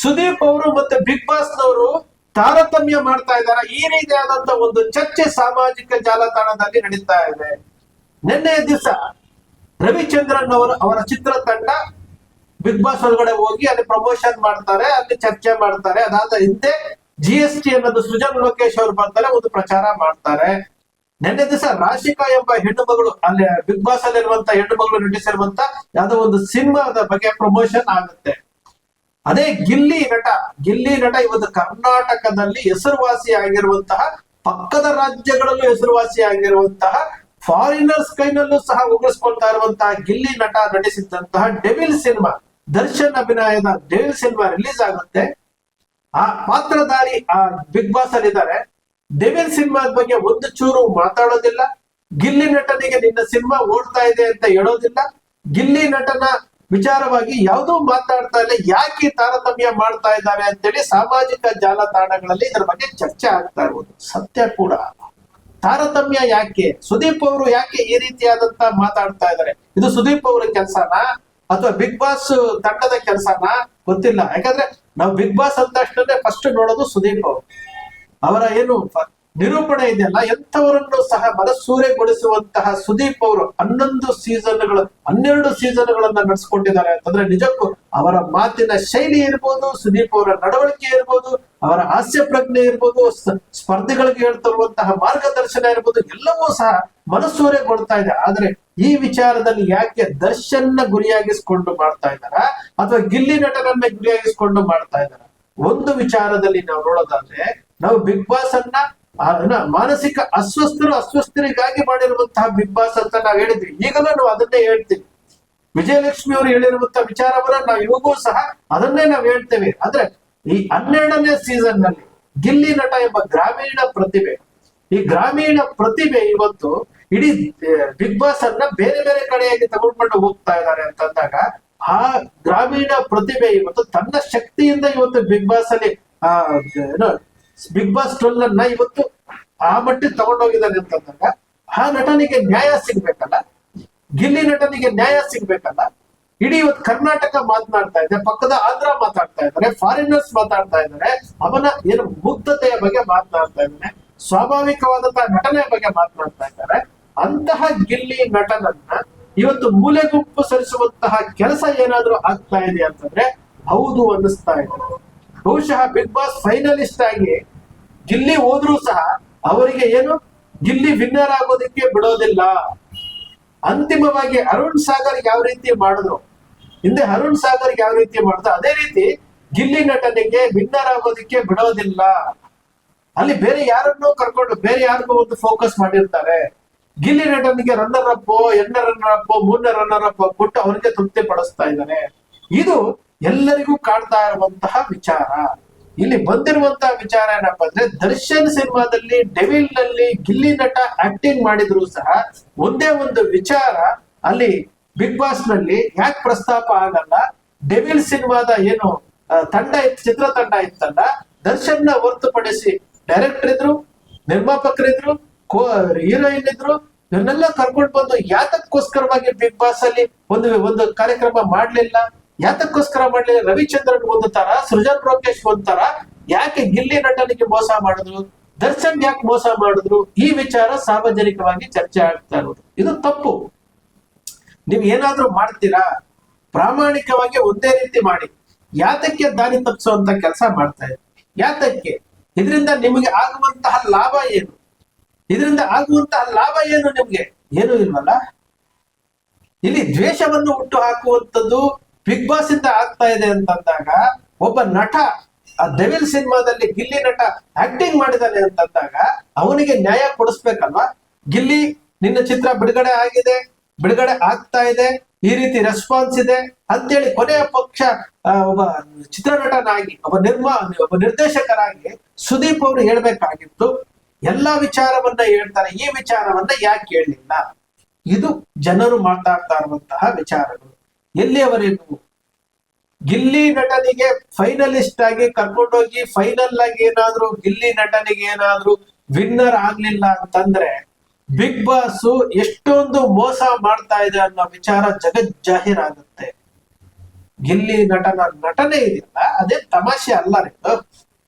ಸುದೀಪ್ ಅವರು ಮತ್ತೆ big boss ನವರು ತಾರತಮ್ಯ ಮಾಡ್ತಾ ಇದ್ದಾರೆ. ಈ ರೀತಿಯಾದಂತ ಒಂದು ಚರ್ಚೆ ಸಾಮಾಜಿಕ ಜಾಲತಾಣದಲ್ಲಿ ನಡೀತಾ ಇದೆ. ನಿನ್ನೆ ದಿವಸ ರವಿಚಂದ್ರನ್ ಅವರು ಅವರ ಚಿತ್ರ ತಂಡ ಬಿಗ್ ಬಾಸ್ ಒಳಗಡೆ ಹೋಗಿ ಅಲ್ಲಿ ಪ್ರಮೋಷನ್ ಮಾಡ್ತಾರೆ, ಅಲ್ಲಿ ಚರ್ಚೆ ಮಾಡ್ತಾರೆ. ಅದಾದ ಹಿಂದೆ ಜಿ ಎಸ್ ಟಿ ಅನ್ನೋದು ಸುಜನ್ ಲೋಕೇಶ್ ಅವರು ಬರ್ತಾರೆ ಒಂದು ಪ್ರಚಾರ ಮಾಡ್ತಾರೆ. ನಿನ್ನೆ ದಿವಸ ರಾಶಿಕಾ ಎಂಬ ಹೆಣ್ಣು ಮಗಳು, ಅಲ್ಲಿ ಬಿಗ್ ಬಾಸ್ ಅಲ್ಲಿರುವಂತ, ಹೆಣ್ಣು ಮಗಳು ನಟಿಸಿರುವಂತ ಯಾವ್ದೋ ಒಂದು ಸಿನಿಮಾದ ಬಗ್ಗೆ ಪ್ರಮೋಷನ್ ಆಗುತ್ತೆ. ಅದೇ ಗಿಲ್ಲಿ ನಟ ಗಿಲ್ಲಿ ನಟ ಇವತ್ತು ಕರ್ನಾಟಕದಲ್ಲಿ ಹೆಸರುವಾಸಿ ಆಗಿರುವಂತಹ, ಪಕ್ಕದ ರಾಜ್ಯಗಳಲ್ಲೂ ಹೆಸರುವಾಸಿ ಆಗಿರುವಂತಹ ಫಾರಿನರ್ಸ್ ಕೈನಲ್ಲೂ ಸಹ ಉಗಿಸ್ಕೊಳ್ತಾ ಇರುವಂತಹ ಗಿಲ್ಲಿ ನಟ ನಟಿಸಿದಂತಹ ಡೆವಿಲ್ ಸಿನಿಮಾ, ದರ್ಶನ್ ಅಭಿನಯದ ಡೆವಿಲ್ ಸಿನಿಮಾ ರಿಲೀಸ್ ಆಗುತ್ತೆ. ಆ ಪಾತ್ರಧಾರಿ, ಆ ಬಿಗ್ ಬಾಸ್ ಅಲ್ಲಿ ಇದ್ದಾರೆ. ಡೆವಿಲ್ ಸಿನಿಮಾದ ಬಗ್ಗೆ ಒಂದು ಚೂರು ಮಾತಾಡೋದಿಲ್ಲ. ಗಿಲ್ಲಿ ನಟನಿಗೆ ನಿನ್ನ ಸಿನಿಮಾ ಓಡ್ತಾ ಇದೆ ಅಂತ ಹೇಳೋದಿಲ್ಲ. ಗಿಲ್ಲಿ ನಟನ ವಿಚಾರವಾಗಿ ಯಾವುದೂ ಮಾತಾಡ್ತಾ ಇಲ್ಲ, ಯಾಕೆ ತಾರತಮ್ಯ ಮಾಡ್ತಾ ಇದ್ದಾರೆ ಅಂತೇಳಿ ಸಾಮಾಜಿಕ ಜಾಲತಾಣಗಳಲ್ಲಿ ಇದರ ಬಗ್ಗೆ ಚರ್ಚೆ ಆಗ್ತಾ ಇರುವುದು. ಸತ್ಯ ಕೂಡ. ತಾರತಮ್ಯ ಯಾಕೆ? ಸುದೀಪ್ ಅವರು ಯಾಕೆ ಈ ರೀತಿಯಾದಂತ ಮಾತಾಡ್ತಾ ಇದ್ದಾರೆ? ಇದು ಸುದೀಪ್ ಅವರ ಕೆಲಸನಾ? ಅಥವಾ ಬಿಗ್ ಬಾಸ್ ತಂಡದ ಕೆಲಸನಾ? ಗೊತ್ತಿಲ್ಲ. ಯಾಕಂದ್ರೆ ನಾವು ಬಿಗ್ ಬಾಸ್ ಅಂದ ತಕ್ಷಣ ಫಸ್ಟ್ ನೋಡೋದು ಸುದೀಪ್ ಅವರು. ಅವರ ಏನು ನಿರೂಪಣೆ ಇದೆಯಲ್ಲ, ಎಂಥವರನ್ನು ಸಹ ಮನಸ್ಸೂರೆಗೊಳಿಸುವಂತಹ ಸುದೀಪ್ ಅವರು ಹನ್ನೊಂದು ಸೀಸನ್ಗಳು, ಹನ್ನೆರಡು ಸೀಸನ್ಗಳನ್ನ ನಡೆಸ್ಕೊಂಡಿದ್ದಾರೆ ಅಂತಂದ್ರೆ ನಿಜಕ್ಕೂ ಅವರ ಮಾತಿನ ಶೈಲಿ ಇರ್ಬೋದು, ಸುದೀಪ್ ಅವರ ನಡವಳಿಕೆ ಇರ್ಬೋದು, ಅವರ ಹಾಸ್ಯ ಪ್ರಜ್ಞೆ ಇರ್ಬೋದು ಸ್ಪರ್ಧೆಗಳಿಗೆ ಹೇಳ್ತಿರುವಂತಹ ಮಾರ್ಗದರ್ಶನ ಇರ್ಬೋದು, ಎಲ್ಲವೂ ಸಹ ಮನಸೂರೆಗೊಳ್ತಾ ಇದೆ. ಆದ್ರೆ ಈ ವಿಚಾರದಲ್ಲಿ ಯಾಕೆ ದರ್ಶನ್ನ ಗುರಿಯಾಗಿಸ್ಕೊಂಡು ಮಾಡ್ತಾ ಇದ್ದಾರ, ಅಥವಾ ಗಿಲ್ಲಿ ನಟನನ್ನ ಗುರಿಯಾಗಿಸ್ಕೊಂಡು ಮಾಡ್ತಾ ಇದ್ದಾರ? ಒಂದು ವಿಚಾರದಲ್ಲಿ ನಾವು ನೋಡೋದಾದ್ರೆ, ನಾವು ಬಿಗ್ ಬಾಸ್ ಅನ್ನ ಮಾನಸಿಕ ಅಸ್ವಸ್ಥರು ಅಸ್ವಸ್ಥರಿಗಾಗಿ ಮಾಡಿರುವಂತಹ ಬಿಗ್ ಬಾಸ್ ಅಂತ ನಾವು ಹೇಳಿದ್ವಿ. ಈಗಲೂ ನಾವು ಅದನ್ನೇ ಹೇಳ್ತೀವಿ. ವಿಜಯಲಕ್ಷ್ಮಿ ಅವರು ಹೇಳಿರುವಂತಹ ವಿಚಾರವನ್ನ ನಾವು ಇವಾಗೂ ಸಹ ಅದನ್ನೇ ನಾವು ಹೇಳ್ತೇವೆ. ಅಂದ್ರೆ ಈ ಹನ್ನೆರಡನೇ ಸೀಸನ್ನಲ್ಲಿ ಗಿಲ್ಲಿ ನಟ ಎಂಬ ಗ್ರಾಮೀಣ ಪ್ರತಿಭೆ, ಈ ಗ್ರಾಮೀಣ ಪ್ರತಿಭೆ ಇವತ್ತು ಇಡೀ ಬಿಗ್ ಬಾಸ್ ಅನ್ನ ಬೇರೆ ಬೇರೆ ಕಡೆಯಾಗಿ ತಗೊಂಡ್ಕೊಂಡು ಹೋಗ್ತಾ ಇದ್ದಾರೆ ಅಂತಂದಾಗ ಆ ಗ್ರಾಮೀಣ ಪ್ರತಿಭೆ ಇವತ್ತು ತನ್ನ ಶಕ್ತಿಯಿಂದ ಇವತ್ತು ಬಿಗ್ ಬಾಸ್ ಅಲ್ಲಿ, ಆ ಬಿಗ್ ಬಾಸ್ ಟ್ವೆಲ್ ಅನ್ನ ಇವತ್ತು ಆ ಮಟ್ಟಿಗೆ ತಗೊಂಡೋಗಿದ್ದಾನೆ ಅಂತಂದಾಗ, ಆ ನಟನಿಗೆ ನ್ಯಾಯ ಸಿಗ್ಬೇಕಲ್ಲ? ಗಿಲ್ಲಿ ನಟನಿಗೆ ನ್ಯಾಯ ಸಿಗ್ಬೇಕಲ್ಲ? ಇಡೀ ಇವತ್ತು ಕರ್ನಾಟಕ ಮಾತನಾಡ್ತಾ ಇದೆ ಪಕ್ಕದ ಆಂಧ್ರ ಮಾತಾಡ್ತಾ ಇದ್ದಾರೆ ಫಾರಿನರ್ಸ್ ಮಾತಾಡ್ತಾ ಇದ್ದಾರೆ, ಅವನ ಏನು ಮುಗ್ಧತೆಯ ಬಗ್ಗೆ ಮಾತನಾಡ್ತಾ ಇದ್ದಾನೆ ಸ್ವಾಭಾವಿಕವಾದಂತಹ ನಟನೆಯ ಬಗ್ಗೆ ಮಾತನಾಡ್ತಾ ಇದ್ದಾರೆ. ಅಂತಹ ಗಿಲ್ಲಿ ನಟನನ್ನ ಇವತ್ತು ಮೂಲೆ ಗುಂಪು ಸರಿಸುವಂತಹ ಕೆಲಸ ಏನಾದ್ರೂ ಆಗ್ತಾ ಇದೆ ಅಂತಂದ್ರೆ, ಹೌದು ಅನ್ನಿಸ್ತಾ ಇದೆ. ಬಹುಶಃ ಬಿಗ್ ಬಾಸ್ ಫೈನಲಿಸ್ಟ್ ಆಗಿ ಗಿಲ್ಲಿ ಹೋದ್ರೂ ಸಹ ಅವರಿಗೆ ಏನು? ಗಿಲ್ಲಿ ವಿನ್ನರ್ ಆಗೋದಕ್ಕೆ ಬಿಡೋದಿಲ್ಲ. ಅಂತಿಮವಾಗಿ ಅರುಣ್ ಸಾಗರ್ ಯಾವ ರೀತಿ ಮಾಡಿದ್ರು? ಹಿಂದೆ ಅರುಣ್ ಸಾಗರ್ ಯಾವ ರೀತಿ ಮಾಡಿದ್ರು ಅದೇ ರೀತಿ ಗಿಲ್ಲಿ ನಟನಿಗೆ ವಿನ್ನರ್ ಆಗೋದಕ್ಕೆ ಬಿಡೋದಿಲ್ಲ. ಅಲ್ಲಿ ಬೇರೆ ಯಾರನ್ನು ಕರ್ಕೊಂಡು ಬೇರೆ ಯಾರಿಗೂ ಒಂದು ಫೋಕಸ್ ಮಾಡಿರ್ತಾರೆ. ಗಿಲ್ಲಿ ನಟನಿಗೆ ರನ್ನರ್ ಅಪ್ ಎರಡನೇ ರನ್ನರ್ ಅಪ್ ಮೂರನೇ ರನ್ನರ್ ಅಪ್ ಕೊಟ್ಟು ಅವರಿಗೆ ತೃಪ್ತಿ ಪಡಿಸ್ತಾ ಇದ್ದಾನೆ ಇದು ಎಲ್ಲರಿಗೂ ಕಾಣ್ತಾ ಇರುವಂತಹ ವಿಚಾರ. ಇಲ್ಲಿ ಬಂದಿರುವಂತಹ ವಿಚಾರ ಏನಪ್ಪಾ ಅಂದ್ರೆ, ದರ್ಶನ್ ಸಿನಿಮಾದಲ್ಲಿ ಡೆವಿಲ್ನಲ್ಲಿ ಗಿಲ್ಲಿ ನಟ ಆಕ್ಟಿಂಗ್ ಮಾಡಿದ್ರು ಸಹ ಒಂದೇ ಒಂದು ವಿಚಾರ, ಅಲ್ಲಿ ಬಿಗ್ ಬಾಸ್ನಲ್ಲಿ ಯಾಕೆ ಪ್ರಸ್ತಾಪ ಆಗಲ್ಲ? ಡೆವಿಲ್ ಸಿನಿಮಾದ ಏನು ತಂಡ ಇತ್ತು ಚಿತ್ರತಂಡ ಇತ್ತಲ್ಲ ದರ್ಶನ್ನ ಹೊರತುಪಡಿಸಿ ಡೈರೆಕ್ಟರ್ ಇದ್ರು, ನಿರ್ಮಾಪಕರಿದ್ರು, ಕೋ, ಹೀರೋಯಿನ್ ಇದ್ರು, ಇವನ್ನೆಲ್ಲ ಕರ್ಕೊಂಡು ಬಂದು ಯಾತಕ್ಕೋಸ್ಕರವಾಗಿ ಬಿಗ್ ಬಾಸ್ ಅಲ್ಲಿ ಒಂದು ಒಂದು ಕಾರ್ಯಕ್ರಮ ಮಾಡ್ಲಿಲ್ಲ? ಯಾತಕ್ಕೋಸ್ಕರ ಮಾಡ್ಲಿಲ್ಲ ರವಿಚಂದ್ರನ್ ಒಂದು ತರ, ಸೃಜನ್ ಲೋಕೇಶ್ ಒಂದ್ ತರ. ಯಾಕೆ ಗಿಲ್ಲಿ ನಟನಿಗೆ ಮೋಸ ಮಾಡಿದ್ರು? ದರ್ಶನ್ ಯಾಕೆ ಮೋಸ ಮಾಡಿದ್ರು? ಈ ವಿಚಾರ ಸಾರ್ವಜನಿಕವಾಗಿ ಚರ್ಚೆ ಆಗ್ತಾ ಇರೋದು. ಇದು ತಪ್ಪು. ನೀವು ಏನಾದ್ರೂ ಮಾಡ್ತೀರಾ? ಪ್ರಾಮಾಣಿಕವಾಗಿ ಒಂದೇ ರೀತಿ ಮಾಡಿ. ಯಾತಕ್ಕೆ ದಾರಿ ತಪ್ಪಿಸುವಂತ ಕೆಲಸ ಮಾಡ್ತಾ ಇದ್ರು ಯಾತಕ್ಕೆ? ಇದರಿಂದ ನಿಮಗೆ ಆಗುವಂತಹ ಲಾಭ ಏನು? ಇದರಿಂದ ಆಗುವಂತಹ ಲಾಭ ಏನು ನಿಮ್ಗೆ? ಏನು ಇಲ್ವಲ್ಲ? ಇಲ್ಲಿ ದ್ವೇಷವನ್ನು ಹುಟ್ಟು ಹಾಕುವಂಥದ್ದು ಬಿಗ್ ಬಾಸ್ ಇಂದ ಆಗ್ತಾ ಇದೆ ಅಂತಂದಾಗ ಒಬ್ಬ ನಟ, ಆ ದೆವಿಲ್ ಸಿನಿಮಾದಲ್ಲಿ ಗಿಲ್ಲಿ ನಟ ಆಕ್ಟಿಂಗ್ ಮಾಡಿದಾನೆ ಅಂತಂದಾಗ ಅವನಿಗೆ ನ್ಯಾಯ ಕೊಡಿಸ್ಬೇಕಲ್ವಾ? ಗಿಲ್ಲಿ, ನಿನ್ನ ಚಿತ್ರ ಬಿಡುಗಡೆ ಆಗಿದೆ, ಬಿಡುಗಡೆ ಆಗ್ತಾ ಇದೆ, ಈ ರೀತಿ ರೆಸ್ಪಾನ್ಸ್ ಇದೆ ಅಂತೇಳಿ ಕೊನೆಯ ಪಕ್ಷ ಒಬ್ಬ ಚಿತ್ರನಟನಾಗಿ, ಒಬ್ಬ ನಿರ್ಮಾ ಒಬ್ಬ ನಿರ್ದೇಶಕರಾಗಿ ಸುದೀಪ್ ಅವರು ಹೇಳ್ಬೇಕಾಗಿತ್ತು, ಎಲ್ಲಾ ವಿಚಾರವನ್ನ ಹೇಳ್ತಾರೆ, ಈ ವಿಚಾರವನ್ನ ಯಾಕೆ ಹೇಳಲಿಲ್ಲ ಇದು ಜನರು ಮಾತಾಡ್ತಾ ಇರುವಂತಹ ವಿಚಾರಗಳು. ಎಲ್ಲಿಯವರೆಗೂ? ಗಿಲ್ಲಿ ನಟನಿಗೆ ಫೈನಲಿಸ್ಟ್ ಆಗಿ ಕರ್ಕೊಂಡೋಗಿ ಫೈನಲ್ ಆಗಿ ಏನಾದ್ರೂ ಗಿಲ್ಲಿ ನಟನಿಗೆ ಏನಾದ್ರೂ ವಿನ್ನರ್ ಆಗ್ಲಿಲ್ಲ ಅಂತಂದ್ರೆ ಬಿಗ್ ಬಾಸ್ ಎಷ್ಟೊಂದು ಮೋಸ ಮಾಡ್ತಾ ಇದೆ ಅನ್ನೋ ವಿಚಾರ ಜಗತ್ ಜಾಹೀರಾಗುತ್ತೆ ಗಿಲ್ಲಿ ನಟನ ನಟನೆ ಇದೆಯಲ್ಲ, ಅದೇ ತಮಾಷೆ ಅಲ್ಲ ರೀ.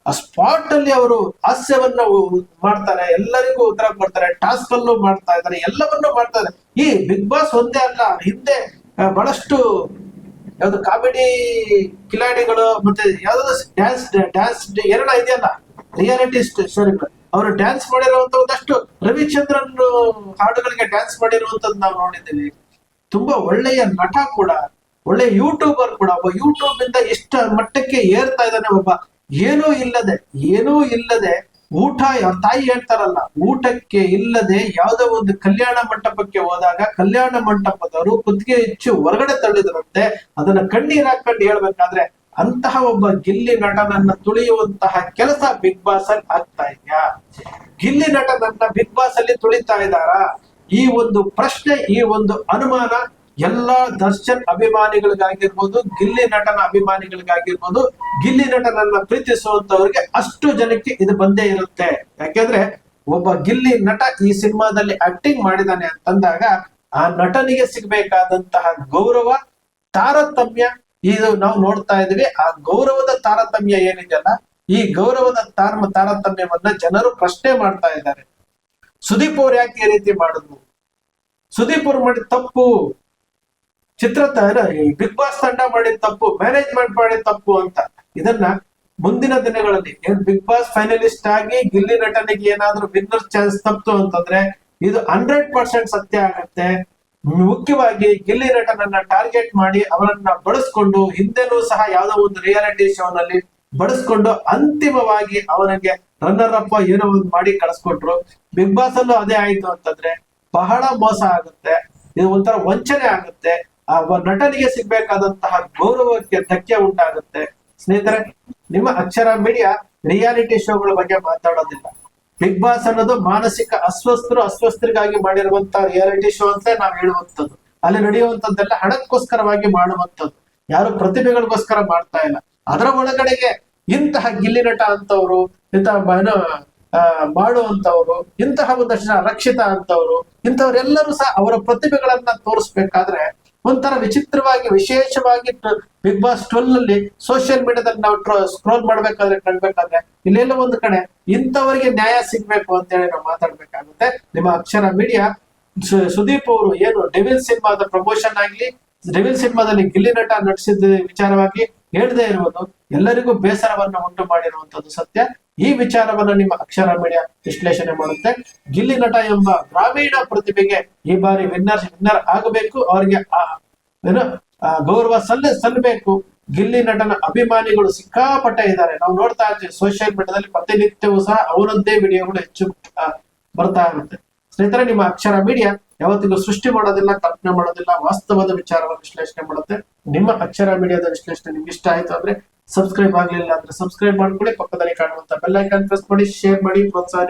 ಆ ಸ್ಪಾಟ್ ಅಲ್ಲಿ ಅವರು ಹಾಸ್ಯವನ್ನ ಮಾಡ್ತಾರೆ, ಎಲ್ಲರಿಗೂ ಉತ್ತರ ಕೊಡ್ತಾರೆ ಟಾಸ್ಕ್ ಅಲ್ಲೂ ಮಾಡ್ತಾ ಇದ್ದಾರೆ, ಎಲ್ಲವನ್ನೂ ಮಾಡ್ತಾ ಇದ್ದಾರೆ. ಈ ಬಿಗ್ ಬಾಸ್ ಒಂದೇ ಅಲ್ಲ, ಹಿಂದೆ ಬಹಳಷ್ಟು ಯಾವ್ದು ಕಾಮಿಡಿ ಕಿಲಾಡಿಗಳು ಮತ್ತೆ ಯಾವ್ದಾದ್ರು ಡ್ಯಾನ್ಸ್ ಡ್ಯಾನ್ಸ್ ಎರಡ ಇದೆಯಲ್ಲ ರಿಯಾಲಿಟಿ ಸ್ಟೋರಿಗಳು ಅವರು ಡ್ಯಾನ್ಸ್ ಮಾಡಿರುವಂತ ಒಂದಷ್ಟು ರವಿಚಂದ್ರನ್ ಹಾಡುಗಳಿಗೆ ಡ್ಯಾನ್ಸ್ ಮಾಡಿರುವಂತದ್ದು ನಾವು ನೋಡಿದ್ದೀವಿ. ತುಂಬಾ ಒಳ್ಳೆಯ ನಟ ಕೂಡ, ಒಳ್ಳೆಯ ಯೂಟ್ಯೂಬರ್ ಕೂಡ, ಒಬ್ಬ ಯೂಟ್ಯೂಬ್ ಇಂದ ಎಷ್ಟ ಮಟ್ಟಕ್ಕೆ ಏರ್ತಾ ಇದ್ದಾನೆ ಒಬ್ಬ, ಏನೂ ಇಲ್ಲದೆ ಏನೂ ಇಲ್ಲದೆ ಊಟ ಅವ್ರ ತಾಯಿ ಹೇಳ್ತಾರಲ್ಲ, ಊಟಕ್ಕೆ ಇಲ್ಲದೆ ಯಾವುದೋ ಒಂದು ಕಲ್ಯಾಣ ಮಂಟಪಕ್ಕೆ ಹೋದಾಗ ಕಲ್ಯಾಣ ಮಂಟಪದವರು ಕುತ್ತಿಗೆ ಹೆಚ್ಚು ಹೊರಗಡೆ ತಳ್ಳಿದ್ರಂತೆ, ಅದನ್ನ ಕಣ್ಣೀರ್ ಹಾಕೊಂಡು ಹೇಳ್ಬೇಕಾದ್ರೆ ಅಂತಹ ಒಬ್ಬ ಗಿಲ್ಲಿ ನಟನನ್ನ ತುಳಿಯುವಂತಹ ಕೆಲಸ ಬಿಗ್ ಬಾಸ್ ಅಲ್ಲಿ ಆಗ್ತಾ ಇದೆಯಾ? ಗಿಲ್ಲಿ ನಟನನ್ನ ಬಿಗ್ ಬಾಸ್ ಅಲ್ಲಿ ತುಳಿತಾ ಇದ್ದಾರಾ? ಈ ಒಂದು ಪ್ರಶ್ನೆ, ಈ ಒಂದು ಅನುಮಾನ ಎಲ್ಲಾ ದರ್ಶನ್ ಅಭಿಮಾನಿಗಳಿಗಾಗಿರ್ಬೋದು, ಗಿಲ್ಲಿ ನಟನ ಅಭಿಮಾನಿಗಳಿಗಾಗಿರ್ಬೋದು, ಗಿಲ್ಲಿ ನಟನನ್ನ ಪ್ರೀತಿಸುವಂತವ್ರಿಗೆ ಅಷ್ಟು ಜನಕ್ಕೆ ಇದು ಬಂದೇ ಇರುತ್ತೆ. ಯಾಕೆಂದ್ರೆ ಒಬ್ಬ ಗಿಲ್ಲಿ ನಟ ಈ ಸಿನಿಮಾದಲ್ಲಿ ಆಕ್ಟಿಂಗ್ ಮಾಡಿದಾನೆ ಅಂತಂದಾಗ ಆ ನಟನಿಗೆ ಸಿಗ್ಬೇಕಾದಂತಹ ಗೌರವ, ತಾರತಮ್ಯ ಇದು ನಾವು ನೋಡ್ತಾ ಇದೀವಿ ಆ ಗೌರವದ ತಾರತಮ್ಯ ಏನಿದೆಯಲ್ಲ ಈ ಗೌರವದ ತಾರ್ಮ ತಾರತಮ್ಯವನ್ನ ಜನರು ಪ್ರಶ್ನೆ ಮಾಡ್ತಾ ಇದ್ದಾರೆ. ಸುದೀಪ್ ಅವ್ರು ಯಾಕೆ ಈ ರೀತಿ ಮಾಡಿದ್ರು ಸುದೀಪ್ ಅವ್ರು ಮಾಡಿದ ತಪ್ಪು. ಚಿತ್ರ ಬಿಗ್ ಬಾಸ್ ತಂಡ ಮಾಡಿದ ತಪ್ಪು ಮ್ಯಾನೇಜ್ಮೆಂಟ್ ಮಾಡಿದ ತಪ್ಪು ಅಂತ. ಇದನ್ನ ಮುಂದಿನ ದಿನಗಳಲ್ಲಿ ಏನ್ ಬಿಗ್ ಬಾಸ್ ಫೈನಲಿಸ್ಟ್ ಆಗಿ ಗಿಲ್ಲಿ ನಟನಿಗೆ ಏನಾದ್ರೂ ವಿನ್ನರ್ ಚಾನ್ಸ್ ತಪ್ಪು ಅಂತಂದ್ರೆ ಇದು ಹಂಡ್ರೆಡ್ ಪರ್ಸೆಂಟ್ ಸತ್ಯ ಆಗತ್ತೆ. ಮುಖ್ಯವಾಗಿ ಗಿಲ್ಲಿ ನಟನನ್ನ ಟಾರ್ಗೆಟ್ ಮಾಡಿ ಅವರನ್ನ ಬಳಸ್ಕೊಂಡು ಹಿಂದೆನೂ ಸಹ ಯಾವ್ದೋ ಒಂದು ರಿಯಾಲಿಟಿ ಶೋನಲ್ಲಿ ಬಳಸ್ಕೊಂಡು ಅಂತಿಮವಾಗಿ ಅವನಿಗೆ ರನ್ನರ್ ಅಪ್ ಏನೋ ಒಂದು ಮಾಡಿ ಕಳಿಸ್ಕೊಟ್ರು. ಬಿಗ್ ಬಾಸ್ ಅಲ್ಲೂ ಅದೇ ಆಯ್ತು ಅಂತಂದ್ರೆ ಬಹಳ ಮೋಸ ಆಗುತ್ತೆ. ಇದು ಒಂಥರ ವಂಚನೆ ಆಗುತ್ತೆ. ಆ ನಟನಿಗೆ ಸಿಗ್ಬೇಕಾದಂತಹ ಗೌರವಕ್ಕೆ ಧಕ್ಕೆ ಉಂಟಾಗುತ್ತೆ. ಸ್ನೇಹಿತರೆ, ನಿಮ್ಮ ಅಕ್ಷರ ಮೀಡಿಯಾ ರಿಯಾಲಿಟಿ ಶೋಗಳ ಬಗ್ಗೆ ಮಾತಾಡೋದಿಲ್ಲ. ಬಿಗ್ ಬಾಸ್ ಅನ್ನೋದು ಮಾನಸಿಕ ಅಸ್ವಸ್ಥರು ಅಸ್ವಸ್ಥರಿಗಾಗಿ ಮಾಡಿರುವಂತಹ ರಿಯಾಲಿಟಿ ಶೋ ಅಂತ ನಾವು ಹೇಳುವಂಥದ್ದು. ಅಲ್ಲಿ ನಡೆಯುವಂಥದ್ದೆಲ್ಲ ಹಣಕ್ಕೋಸ್ಕರವಾಗಿ ಮಾಡುವಂಥದ್ದು. ಯಾರು ಪ್ರತಿಭೆಗಳಿಗೋಸ್ಕರ ಮಾಡ್ತಾ ಇಲ್ಲ. ಅದರ ಒಳಗಡೆಗೆ ಇಂತಹ ಗಿಲ್ಲಿ ನಟ ಅಂತವ್ರು, ಇಂತಹ ಮಾಡುವಂತವರು ಮಾಡುವಂತವ್ರು ಇಂತಹ ಒಂದಷ್ಟು ಜನ ರಕ್ಷಿತ ಅಂತವ್ರು, ಇಂಥವ್ರೆಲ್ಲರೂ ಸಹ ಅವರ ಪ್ರತಿಭೆಗಳನ್ನ ತೋರಿಸ್ಬೇಕಾದ್ರೆ ಒಂಥರ ವಿಚಿತ್ರವಾಗಿ, ವಿಶೇಷವಾಗಿ ಬಿಗ್ ಬಾಸ್ ಟ್ವೆಲ್ ಅಲ್ಲಿ ಸೋಷಿಯಲ್ ಮೀಡಿಯಾದಲ್ಲಿ ನಾವು ಸ್ಕ್ರೋಲ್ ಮಾಡ್ಬೇಕಾದ್ರೆ ಕಂಡ್ಬೇಕಾದ್ರೆ ಇಲ್ಲೆಲ್ಲ ಒಂದು ಕಡೆ ಇಂಥವರಿಗೆ ನ್ಯಾಯ ಸಿಗ್ಬೇಕು ಅಂತ ಹೇಳಿ ನಾವು ಮಾತಾಡ್ಬೇಕಾಗುತ್ತೆ. ನಿಮ್ಮ ಅಕ್ಷರ ಮೀಡಿಯಾ ಸುದೀಪ್ ಅವರು ಏನು ಡೆವಿಲ್ ಸಿನಿಮಾದ ಪ್ರಮೋಷನ್ ಆಗ್ಲಿ ಡೆವಿಲ್ ಸಿನಿಮಾದಲ್ಲಿ ಗಿಲ್ಲಿ ನಟ ನಟಿಸಿದ ವಿಚಾರವಾಗಿ ಹೇಳದೇ ಇರುವುದು ಎಲ್ಲರಿಗೂ ಬೇಸರವನ್ನು ಉಂಟು ಮಾಡಿರುವಂತದ್ದು ಸತ್ಯ. ಈ ವಿಚಾರವನ್ನ ನಿಮ್ಮ ಅಕ್ಷರ ಮೀಡಿಯಾ ವಿಶ್ಲೇಷಣೆ ಮಾಡುತ್ತೆ. ಗಿಲ್ಲಿ ನಟ ಎಂಬ ಗ್ರಾಮೀಣ ಪ್ರತಿಭೆಗೆ ಈ ಬಾರಿ ವಿನ್ನರ್ ವಿನ್ನರ್ ಆಗಬೇಕು. ಅವರಿಗೆ ಆ, ಏನು ಗೌರವ ಸಲ್ಲ ಸಲ್ಲಬೇಕು ಗಿಲ್ಲಿ ನಟನ ಅಭಿಮಾನಿಗಳು ಸಿಕ್ಕಾಪಟ್ಟೆ ಇದ್ದಾರೆ. ನಾವು ನೋಡ್ತಾ ಇರ್ತೀವಿ ಸೋಷಿಯಲ್ ಮೀಡಿಯಾದಲ್ಲಿ ಪ್ರತಿನಿತ್ಯವೂ ಸಹ ಅವರದ್ದೇ ವಿಡಿಯೋಗಳು ಹೆಚ್ಚು ಬರ್ತಾ ಇರುತ್ತೆ. ಸ್ನೇಹಿತರೆ, ನಿಮ್ಮ ಅಕ್ಷರ ಮೀಡಿಯಾ ಯಾವತ್ತಿಗೂ ಸೃಷ್ಟಿ ಮಾಡೋದಿಲ್ಲ, ಕಲ್ಪನೆ ಮಾಡೋದಿಲ್ಲ, ವಾಸ್ತವದ ವಿಚಾರವನ್ನು ವಿಶ್ಲೇಷಣೆ ಮಾಡುತ್ತೆ. ನಿಮ್ಮ ಅಕ್ಷರ ಮೀಡಿಯಾದ ವಿಶ್ಲೇಷಣೆ ನಿಮ್ಗೆ ಇಷ್ಟ ಆಯ್ತು ಅಂದ್ರೆ ಸಬ್ಸ್ಕ್ರೈಬ್ ಆಗಲಿಲ್ಲ ಅಂದ್ರೆ ಸಬ್ಸ್ಕ್ರೈಬ್ ಮಾಡ್ಕೊಳ್ಳಿ ಪಕ್ಕದಲ್ಲಿ ಕಾಣುವಂತ ಬೆಲ್ ಐಕಾನ್ ಪ್ರೆಸ್ ಮಾಡಿ ಶೇರ್ ಮಾಡಿ ಪ್ರೋತ್ಸಾಹ